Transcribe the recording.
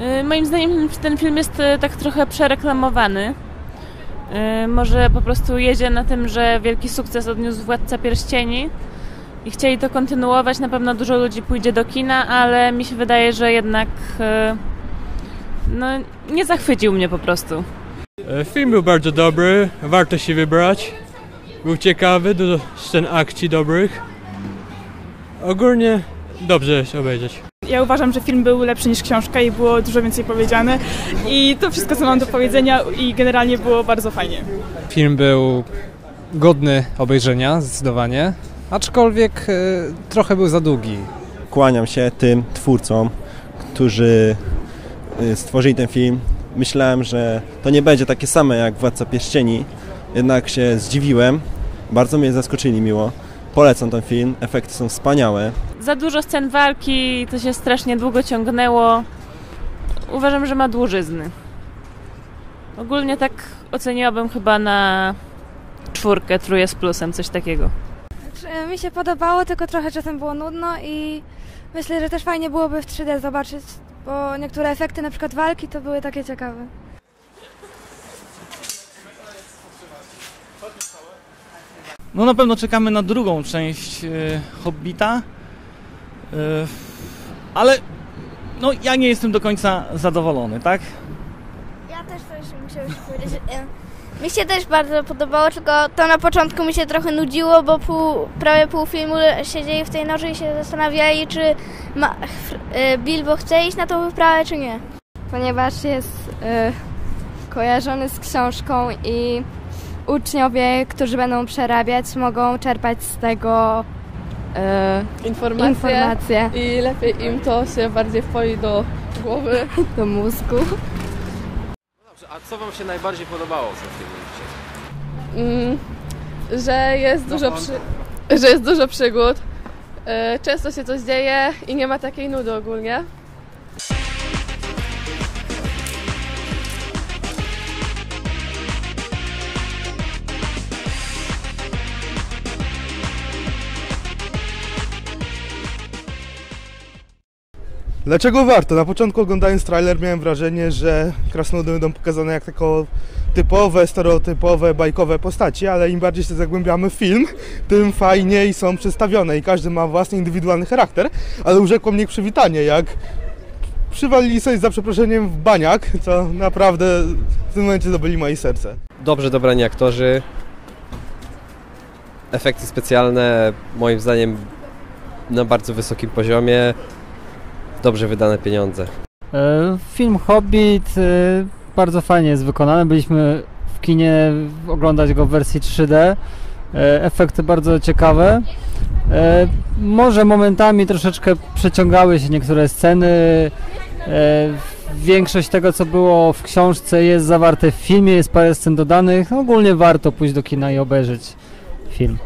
Y, Moim zdaniem ten film jest y, tak trochę przereklamowany. Y, Może po prostu jedzie na tym, że wielki sukces odniósł Władca Pierścieni i chcieli to kontynuować. Na pewno dużo ludzi pójdzie do kina, ale mi się wydaje, że jednak no, nie zachwycił mnie po prostu. E, Film był bardzo dobry, warto się wybrać. Był ciekawy, dużo scen akcji dobrych. Ogólnie dobrze jest obejrzeć. Ja uważam, że film był lepszy niż książka i było dużo więcej powiedziane. I to wszystko, co mam do powiedzenia i generalnie było bardzo fajnie. Film był godny obejrzenia, zdecydowanie, aczkolwiek e, trochę był za długi. Kłaniam się tym twórcom, którzy y, stworzyli ten film. Myślałem, że to nie będzie takie same jak Władca Pierścieni, jednak się zdziwiłem. Bardzo mnie zaskoczyli miło. Polecam ten film, efekty są wspaniałe. Za dużo scen walki, to się strasznie długo ciągnęło. Uważam, że ma dłużyzny. Ogólnie tak oceniłabym chyba na czwórkę, trójkę z plusem, coś takiego. Znaczy, Mi się podobało, tylko trochę czasem było nudno i myślę, że też fajnie byłoby w 3D zobaczyć, bo niektóre efekty, na przykład walki, to były takie ciekawe. No na pewno czekamy na drugą część e, Hobbita, e, ale no ja nie jestem do końca zadowolony, tak? Ja też coś musiałam się powiedzieć. E, Mi się też bardzo podobało, tylko to na początku mi się trochę nudziło, bo pół, prawie pół filmu siedzieli w tej noży i się zastanawiali, czy ma, e, Bilbo chce iść na tą wyprawę, czy nie. Ponieważ jest kojarzony z książką i uczniowie, którzy będą przerabiać, mogą czerpać z tego informacje, informacje i lepiej im to się bardziej wpoi do głowy. do mózgu. A co Wam się najbardziej podobało w tym filmie dzisiaj? Mm, że jest dużo przy, że jest dużo przygód. E, Często się coś dzieje i nie ma takiej nudy ogólnie. Dlaczego warto? Na początku oglądając trailer miałem wrażenie, że krasnoludy będą pokazane jak typowe, stereotypowe, bajkowe postaci, ale im bardziej się zagłębiamy w film, tym fajniej są przedstawione i każdy ma własny indywidualny charakter, ale urzekło mnie przywitanie, jak przywalili sobie za przeproszeniem w baniak, co naprawdę w tym momencie zdobyli moje serce. Dobrze dobrani aktorzy. Efekty specjalne moim zdaniem na bardzo wysokim poziomie. Dobrze wydane pieniądze. E, Film Hobbit e, bardzo fajnie jest wykonany. Byliśmy w kinie oglądać go w wersji 3D. E, Efekty bardzo ciekawe. Może momentami troszeczkę przeciągały się niektóre sceny. Większość tego, co było w książce, jest zawarte w filmie, jest parę scen dodanych. Ogólnie warto pójść do kina i obejrzeć film.